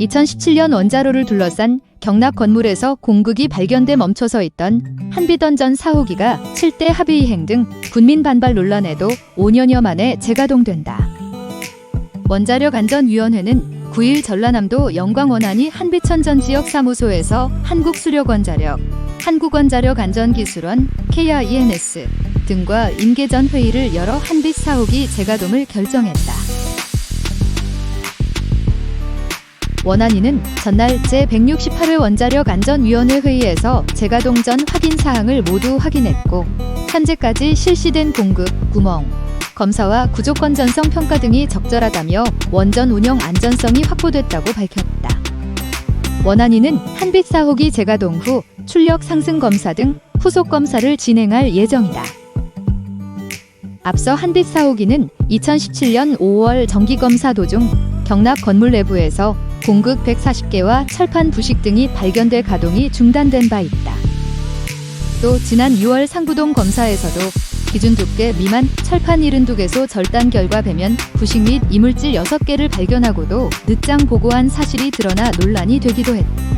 2017년 원자로를 둘러싼 경락 건물에서 공극이 발견돼 멈춰서 있던 한비던전 4호기가 7대 합의 이행 등 군민 반발 논란에도 5년여 만에 재가동된다. 원자력 안전위원회는 9일 전라남도 영광원안이 한비천 전 지역 사무소에서 한국수력원자력, 한국원자력안전기술원, KINS 등과 임계전 회의를 열어 한빛 4호기 재가동을 결정했다. 원안위는 전날 제168회 원자력 안전위원회 회의에서 재가동 전 확인 사항을 모두 확인했고 현재까지 실시된 공급, 구멍, 검사와 구조 건전성 평가 등이 적절하다며 원전 운영 안전성이 확보됐다고 밝혔다. 원안위는 한빛 4호기 재가동 후 출력 상승 검사 등 후속 검사를 진행할 예정이다. 앞서 한빛 4호기는 2017년 5월 정기검사 도중 경락 건물 내부에서 공극 140개와 철판 부식 등이 발견돼 가동이 중단된 바 있다. 또 지난 6월 상부동 검사에서도 기준 두께 미만 철판 72개소 절단 결과 배면 부식 및 이물질 6개를 발견하고도 늦장 보고한 사실이 드러나 논란이 되기도 했다.